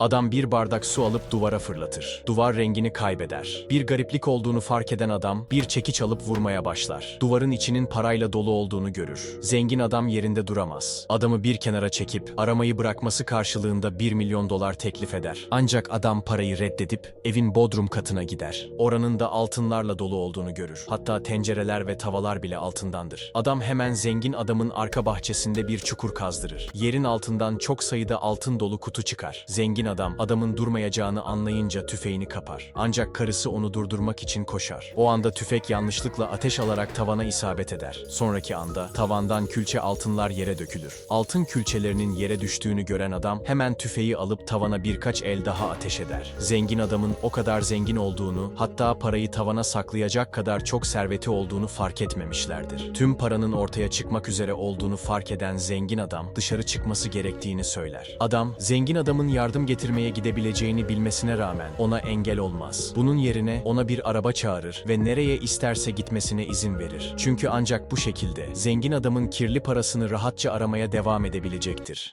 Adam bir bardak su alıp duvara fırlatır. Duvar rengini kaybeder. Bir gariplik olduğunu fark eden adam bir çekiç alıp vurmaya başlar. Duvarın içinin parayla dolu olduğunu görür. Zengin adam yerinde duramaz. Adamı bir kenara çekip aramayı bırakması karşılığında 1 milyon dolar teklif eder. Ancak adam parayı reddedip evin bodrum katına gider. Oranın da altınlarla dolu olduğunu görür. Hatta tencereler ve tavalar bile altındandır. Adam hemen zengin adamın arka bahçesinde bir çukur kazdırır. Yerin altından çok sayıda altın dolu kutu çıkar. Zengin adam adamın durmayacağını anlayınca tüfeğini kapar. Ancak karısı onu durdurmak için koşar. O anda tüfek yanlışlıkla ateş alarak tavana isabet eder. Sonraki anda tavandan külçe altınlar yere dökülür. Altın külçelerinin yere düştüğünü gören adam hemen tüfeği alıp tavana birkaç el daha ateş eder. Zengin adamın o kadar zengin olduğunu, hatta parayı tavana saklayacak kadar çok serveti olduğunu fark etmemişlerdir. Tüm paranın ortaya çıkmak üzere olduğunu fark eden zengin adam dışarı çıkması gerektiğini söyler. Adam, zengin adamın yardım getirmeye gidebileceğini bilmesine rağmen ona engel olmaz. Bunun yerine ona bir araba çağırır ve nereye isterse gitmesine izin verir. Çünkü ancak bu şekilde zengin adamın kirli parasını rahatça aramaya devam edebilecektir.